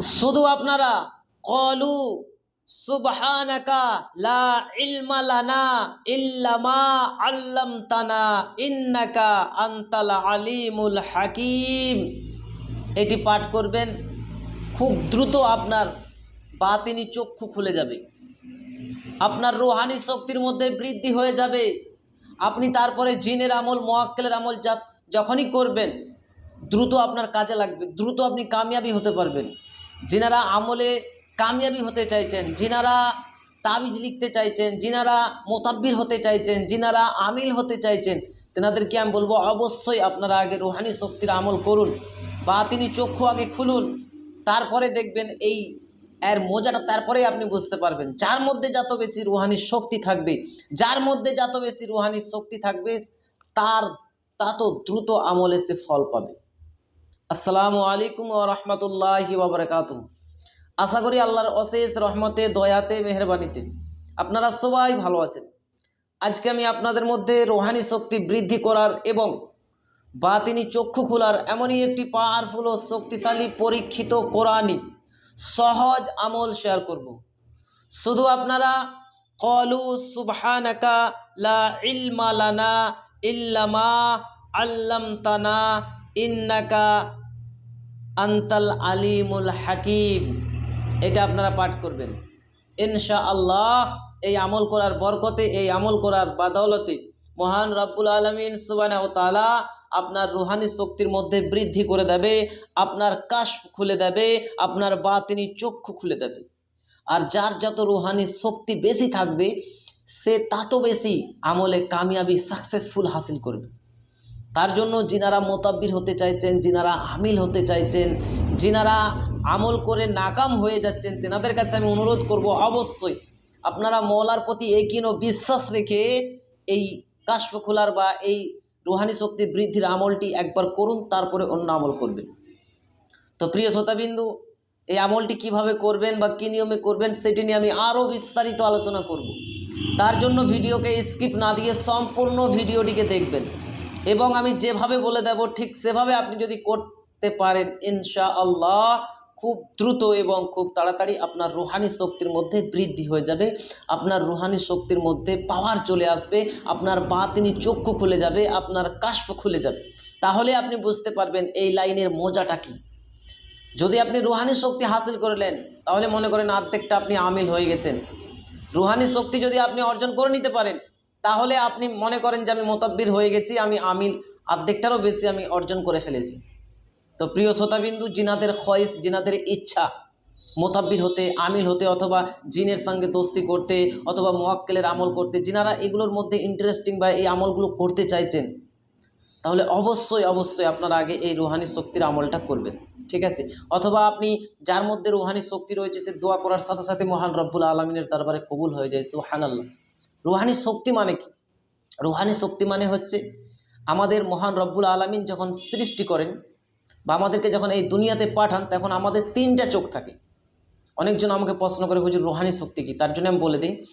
শুধু আপনারা, কলু লা ইল্লামা আল্লামতানা হাকিম। এটি পাঠ করবেন, খুব দ্রুত আপনার বাতিনি চক্ষু খুলে যাবে। আপনার রোহানি শক্তির মধ্যে বৃদ্ধি হয়ে যাবে। আপনি তারপরে জিনের আমল, মোয়াক্কেলের আমল যা যখনই করবেন, দ্রুত আপনার কাজে লাগবে, দ্রুত আপনি কামিয়াবি হতে পারবেন। যিনারা আমলে কামিয়াবি হতে চাইছেন যিনারা তাবিজ লিখতে চাইছেন যিনারা মোতাব্বির হতে চাইছেন যিনারা আমিল হতে চাইছেন তেনাদেরকে আমি বলব অবশ্যই আপনারা আগে রুহানি শক্তির আমল করুন বা তিনি চক্ষু আগে খুলুন তারপরে দেখবেন এই এর মজাটা তারপরেই আপনি বুঝতে পারবেন যার মধ্যে যত বেশি রুহানি শক্তি থাকবে যার মধ্যে যত বেশি রুহানি শক্তি থাকবে তার তত দ্রুত আমলে সে ফল পাবে আসসালামু আলাইকুম ও রহমতুল্লাহি বাবরকাত আশা করি আল্লাহর অশেষ রহমতে, দয়াতে, মেহরবানিতে আপনারা সবাই ভালো আছেন। আজকে আমি আপনাদের মধ্যে রোহানি শক্তি বৃদ্ধি করার এবং বাতিনি চক্ষু খোলার এমনই একটি পাওয়ারফুল ও শক্তিশালী পরীক্ষিত কোরআনি সহজ আমল শেয়ার করব। শুধু আপনারা কলু সুবহানাকা লা ইলমা লানা ইল্লামা আল্লামতানা ইন্নাকা আন্তাল আলিমুল হাকিম। এটা আপনারা পাঠ করবেন। ইনশা আল্লাহ এই আমল করার বরকতে, এই আমল করার বাদৌলতে মহান রব্বুল আলমিন তালা আপনার রুহানি শক্তির মধ্যে বৃদ্ধি করে দেবে, আপনার কাশ খুলে দেবে, আপনার বাতিনি চক্ষু খুলে দেবে। আর যার যত রুহানি শক্তি বেশি থাকবে, সে তত বেশি আমলে কামিয়াবি সাকসেসফুল হাসিল করবে। তার জন্য যিনারা মোতাব্বির হতে চাইছেন যিনারা আমিল হতে চাইছেন যিনারা আমল করে নাকাম হয়ে যাচ্ছেন তেনাদের কাছে আমি অনুরোধ করব অবশ্যই আপনারা মৌলার প্রতি একিন ও বিশ্বাস রেখে এই কাশ্প খোলার বা এই রুহানি শক্তি বৃদ্ধির আমলটি একবার করুন, তারপরে অন্য আমল করবেন। তো প্রিয় শ্রোতাবিন্দু, এই আমলটি কীভাবে করবেন বা কী নিয়মে করবেন সেটি নিয়ে আমি আরও বিস্তারিত আলোচনা করব। তার জন্য ভিডিওকে স্কিপ না দিয়ে সম্পূর্ণ ভিডিওটিকে দেখবেন। এবং আমি যেভাবে বলে দেব, ঠিক সেভাবে আপনি যদি করতে পারেন ইনশা আল্লাহ খুব দ্রুত এবং খুব তাড়াতাড়ি আপনার রুহানি শক্তির মধ্যে বৃদ্ধি হয়ে যাবে। আপনার রুহানি শক্তির মধ্যে পাওয়ার চলে আসবে, আপনার বা তিনি চক্ষু খুলে যাবে, আপনার কাশ্প খুলে যাবে। তাহলে আপনি বুঝতে পারবেন এই লাইনের মজাটা কী। যদি আপনি রুহানি শক্তি হাসিল করলেন তাহলে মনে করেন অর্ধেকটা আপনি আমিল হয়ে গেছেন। রুহানি শক্তি যদি আপনি অর্জন করে নিতে পারেন তাহলে আপনি মনে করেন যে আমি মোতাব্বির হয়ে গেছি, আমি আমিল। অর্ধেকটারও বেশি আমি অর্জন করে ফেলেছি। তো প্রিয় শ্রোতাবিন্দু, জিনাদের খয়েস জিনাদের ইচ্ছা, মোতাব্বির হতে, আমিল হতে, অথবা জিনের সঙ্গে দোস্তি করতে, অথবা মোয়াক্কেলের আমল করতে যিনারা এগুলোর মধ্যে ইন্টারেস্টিং বা এই আমলগুলো করতে চাইছেন, তাহলে অবশ্যই অবশ্যই আপনারা আগে এই রুহানি শক্তির আমলটা করবেন। ঠিক আছে? অথবা আপনি যার মধ্যে রুহানি শক্তি রয়েছে, সে দোয়া করার সাথে সাথে মহান রব্বুল আলমিনের দরবারে কবুল হয়ে যায় সুহান আল্লাহ রুহানি শক্তি মানে কি? রুহানি শক্তি মানে হচ্ছে আমাদের মহান রব্বুল আলমিন যখন সৃষ্টি করেন বা আমাদেরকে যখন এই দুনিয়াতে পাঠান, তখন আমাদের তিনটা চোখ থাকে। অনেকজন আমাকে প্রশ্ন করে, হুজুর, রুহানি শক্তি কি? তার জন্য আমি বলে দিই।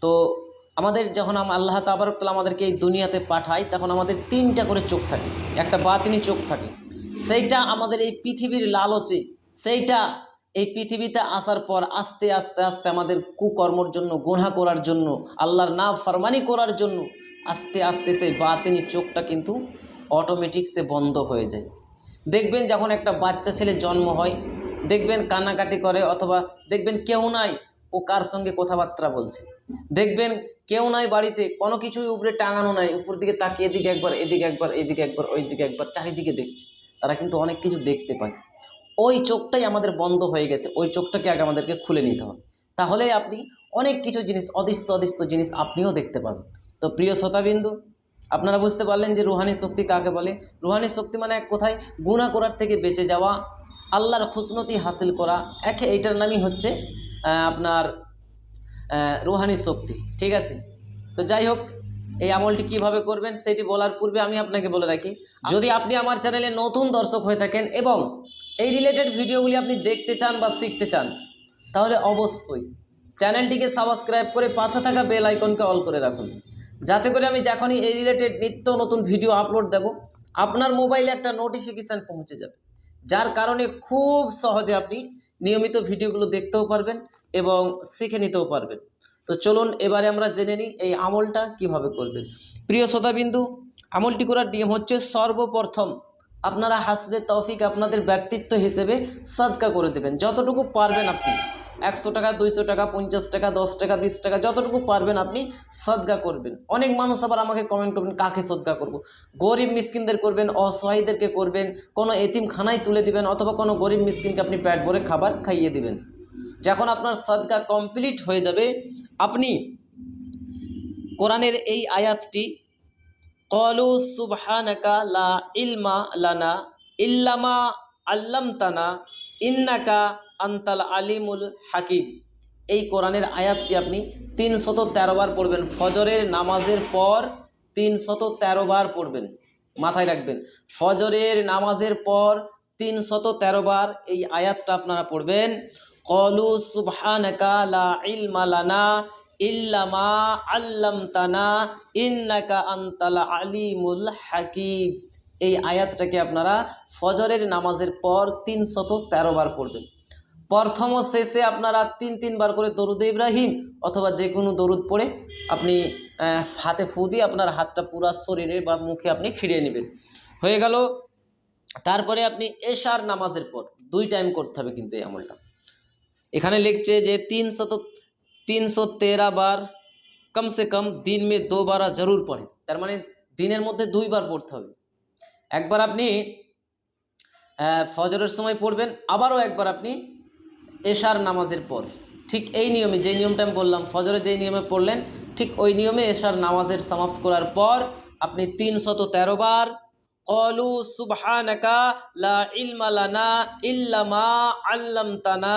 তো আমাদের যখন আল্লাহ তাবারকতালা আমাদেরকে এই দুনিয়াতে পাঠায়, তখন আমাদের তিনটা করে চোখ থাকে। একটা বাতিনি চোখ থাকে। সেইটা আমাদের এই পৃথিবীর লালচে, সেইটা এই পৃথিবীতে আসার পর আস্তে আস্তে আস্তে আমাদের কুকর্মর জন্য গোনা করার জন্য, আল্লাহর না ফরমানি করার জন্য, আস্তে আস্তে সেই বাতিনি চোখটা কিন্তু অটোমেটিক সে বন্ধ হয়ে যায়। দেখবেন যখন একটা বাচ্চা ছেলে জন্ম হয়, দেখবেন কান্নাকাটি করে অথবা দেখবেন কেউ নাই, ও কার সঙ্গে কথাবার্তা বলছে। দেখবেন কেউ নাই বাড়িতে, কোনো কিছুই উপরে টাঙানো নাই, উপর দিকে তাকিয়ে এদিকে একবার এদিকে একবার এদিকে একবার ওই দিকে একবার, চারিদিকে দেখছে। তারা কিন্তু অনেক কিছু দেখতে পায়। ওই চোখটাই আমাদের বন্ধ হয়ে গেছে, ওই চোখটাকে আগে আমাদেরকে খুলে নিতে হবে। তাহলে আপনি অনেক কিছু জিনিস, অদৃশ্য অদৃশ্য জিনিস আপনিও দেখতে পাবেন। তো প্রিয় শ্রোতাবিন্দু, আপনারা বুঝতে পারলেন যে রুহানি শক্তি কাকে বলে? রুহানি শক্তি মানে এক কোথায়? গুণা করার থেকে বেঁচে যাওয়া, আল্লাহর খুশনতি হাসিল করা, একে এইটার নামই হচ্ছে আপনার রুহানি শক্তি। ঠিক আছে? তো যাই হোক, এই আমলটি কীভাবে করবেন, সেটি বলার পূর্বে আমি আপনাকে বলে রাখি। যদি আপনি আমার চ্যানেলে নতুন দর্শক হয়ে থাকেন এবং এই রিলেটেড ভিডিওগুলি আপনি দেখতে চান বা শিখতে চান, তাহলে অবশ্যই চ্যানেলটিকে সাবস্ক্রাইব করে পাশে থাকা বেল আইকনকে অল করে রাখুন। যাতে করে আমি যখনই এই রিলেটেড নিত্য নতুন ভিডিও আপলোড দেব, আপনার মোবাইলে একটা নোটিফিকেশান পৌঁছে যাবে। যার কারণে খুব সহজে আপনি নিয়মিত ভিডিওগুলো দেখতেও পারবেন এবং শিখে নিতেও পারবেন। তো চলুন এবারে আমরা জেনে নিই এই আমলটা কীভাবে করবেন। প্রিয় শ্রোতাবিন্দু, আমলটি করার নিয়ম হচ্ছে সর্বপ্রথম আপনারা হাসবে তৌফিক আপনাদের ব্যক্তিত্ব হিসেবে সাদকা করে দেবেন। যতটুকু পারবেন আপনি। একশো টাকা, দুইশো টাকা, পঞ্চাশ টাকা, দশ টাকা, বিশ টাকা, যতটুকু পারবেন আপনি সদগা করবেন। অনেক মানুষ আবার আমাকে কমেন্ট করবেন, কাকে সদগা করব। গরিব মিসকিনদের করবেন, অসহায়ীদেরকে করবেন, কোনো এতিমখানায় তুলে দিবেন অথবা কোনো গরিব মিসকিনকে আপনি পেট ভরে খাবার খাইয়ে দিবেন। যখন আপনার সদগা কমপ্লিট হয়ে যাবে, আপনি কোরআনের এই আয়াতটি কলু সুবহানাকা লা ইলমা লানা ইল্লামা আল্লামতানা ইন্নাকা আন্তাল আলিমুল হাকিম এই কোরআনের আয়াতটি আপনি তিনশত তেরো বার পড়বেন। ফজরের নামাজের পর তিনশত তেরো বার পড়বেন। মাথায় রাখবেন। ফজরের নামাজের পর তিনশত তেরো বার এই আয়াতটা আপনারা পড়বেন। কলু সুবহানাকা লা ইলমা লানা ইল্লামা আল্লামতানা ইন্নাকা আন্তাল আলিমুল হাকিম। এই আয়াতটাকে আপনারা ফজরের নামাজের পর তিনশত তেরো বার পড়বেন। প্রথম শেষে আপনারা তিন তিনবার করে দরুদ ইব্রাহিম অথবা যে কোনো দরুদ পড়ে আপনি হাতে ফু দিয়ে আপনার হাতটা পুরা শরীরে বা মুখে আপনি ফিরিয়ে নেবেন। হয়ে গেল, তারপরে আপনি এশার নামাজের পর দুই টাইম করতে হবে কিন্তু এই আমলটা। এখানে লিখছে যে তিন শত তিন সौ तेरह बार कम से कम दिन में दो बार जरूर পড়েন তার মানে দিনের মধ্যে দুইবার পড়তে হবে একবার আপনি আহ, ফজরের সময় পড়বেন আবারও একবার আপনি এশার নামাজের পর ঠিক এই নিয়মে যে নিয়মটা আমি বললাম ফজরে যেই নিয়মে পড়লেন ঠিক ওই নিয়মে এশার নামাজের সমাপ্ত করার পর আপনি তিন শত তেরো বার কলু সুবহানাকা লা ইলমা লানা ইল্লামা আল্লামতানা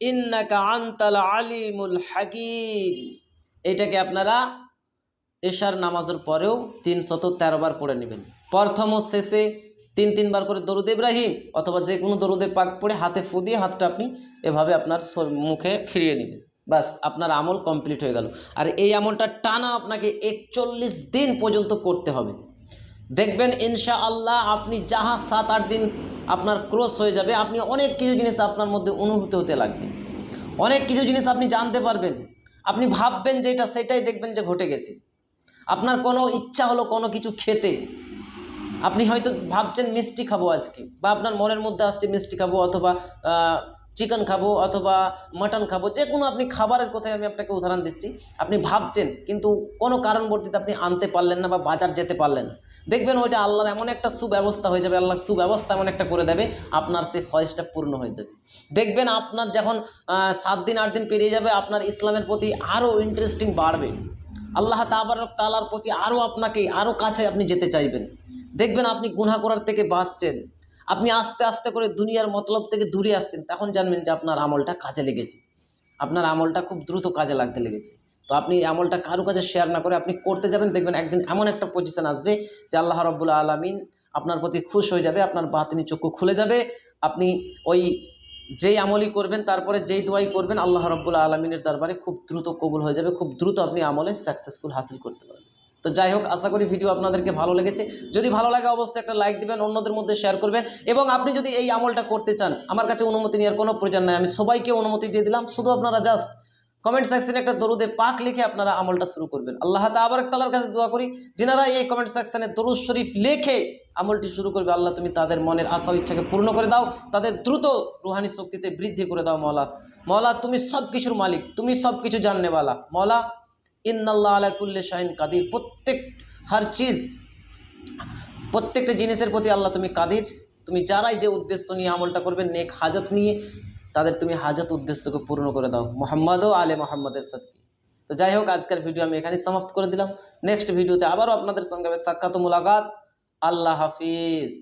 ইন্নাকা আনতাল আলিমুল হাকিম। এটাকে আপনারা এশার নামাজের পরেও তিন শত বার পড়ে নেবেন। প্রথম ও শেষে তিন তিনবার করে দরুদ ইব্রাহিম অথবা যে কোনো দরুদে পাক পড়ে হাতে ফু দিয়ে হাতটা আপনি এভাবে আপনার মুখে ফিরিয়ে নেবেন। বাস আপনার আমল কমপ্লিট হয়ে গেল। আর এই আমলটা টানা আপনাকে একচল্লিশ দিন পর্যন্ত করতে হবে। দেখবেন ইনশা আল্লাহ আপনি যাহা সাত, আট দিন আপনার ক্রস হয়ে যাবে, আপনি অনেক কিছু জিনিস আপনার মধ্যে অনুভূতি হতে লাগবে। অনেক কিছু জিনিস আপনি জানতে পারবেন। আপনি ভাববেন যে এটা সেটাই দেখবেন যে ঘটে গেছে। আপনার কোনো ইচ্ছা হলো কোনো কিছু খেতে। আপনি হয়তো ভাবছেন, মিষ্টি খাব আজকে, বা আপনার মনের মধ্যে আসছে, মিষ্টি খাব অথবা চিকেন খাব অথবা মাটন খাব যে কোনো আপনি খাবারের কথায় আমি আপনাকে উদাহরণ দিচ্ছি। আপনি ভাবছেন, কিন্তু কোনো কারণবর্তীতে আপনি আনতে পারলেন না বা বাজার যেতে পারলেন দেখবেন ওইটা আল্লাহর এমন একটা সুব্যবস্থা হয়ে যাবে, আল্লাহর সুব্যবস্থা এমন একটা করে দেবে, আপনার সেই খয়েসটা পূর্ণ হয়ে যাবে। দেখবেন আপনার যখন সাত দিন, আট দিন পেরিয়ে যাবে, আপনার ইসলামের প্রতি আরও ইন্টারেস্টিং বাড়বে। আল্লাহ তাবার তালার প্রতি আরও আপনাকে, আরও কাছে আপনি যেতে চাইবেন। দেখবেন আপনি গুনাহ করার থেকে বাঁচছেন। আপনি আস্তে আস্তে করে দুনিয়ার মতলব থেকে দূরে আসছেন, তখন জানবেন যে আপনার আমলটা কাজে লেগেছে। আপনার আমলটা খুব দ্রুত কাজে লাগতে লেগেছে। তো আপনি আমলটা কারও কাছে শেয়ার না করে আপনি করতে যাবেন, দেখবেন একদিন এমন একটা পজিশন আসবে যে আল্লাহ রব্বুল্লা আলমিন আপনার প্রতি খুশ হয়ে যাবে, আপনার বাতিনি চক্ষু খুলে যাবে। আপনি ওই যেই আমলই করবেন, তারপরে যেই দোয়াই করবেন, আল্লাহ রব্বুল্লা আলমিনের দরবারে খুব দ্রুত কবুল হয়ে যাবে, খুব দ্রুত আপনি আমলে সাকসেসফুল হাসিল করতে পারবেন। তো যাই হোক আশা করি ভিডিও আপনাদেরকে ভালো লেগেছে। যদি ভালো লাগে, অবশ্যই একটা লাইক দিবেন, অন্যদের মধ্যে শেয়ার করবেন। এবং আপনি যদি এই আমলটা করতে চান, আমার কাছে অনুমতি নেওয়ার কোনো প্রয়োজন নাই। আমি সবাইকে অনুমতি দিয়ে দিলাম। শুধু আপনারা জাস্ট কমেন্ট সেকশনে একটা দরুদে পাক লিখে আপনারা আমলটা শুরু করবেন। আল্লাহ তাবারক তালার কাছে দোয়া করি, যেনারা এই কমেন্ট সেকশনে দরুদ শরীফ লেখে আমলটি শুরু করবে, আল্লাহ তুমি তাদের মনের আশা ইচ্ছাকে পূর্ণ করে দাও। তাদের দ্রুত রুহানি শক্তিতে বৃদ্ধি করে দাও মৌলা মৌলা তুমি সব কিছুর মালিক, তুমি সব কিছু জাননেওয়ালা। মৌলা ইন্নাল্লাহ শাহিন কাদির। প্রত্যেক, হার চিজ, প্রত্যেকটা জিনিসের প্রতি আল্লাহ তুমি কাদির। তুমি যারাই যে উদ্দেশ্য নিয়ে আমলটা করবে নেক হাজত নিয়ে, তাদের তুমি হাজত উদ্দেশ্যকে পূর্ণ করে দাও। মোহাম্মদও আলে মোহাম্মদের সাথে তো যাই হোক, আজকের ভিডিও আমি এখানেই সমাপ্ত করে দিলাম। নেক্সট ভিডিওতে আবারও আপনাদের সঙ্গে সাক্ষাৎ মুলাকাত। আল্লাহ হাফিজ।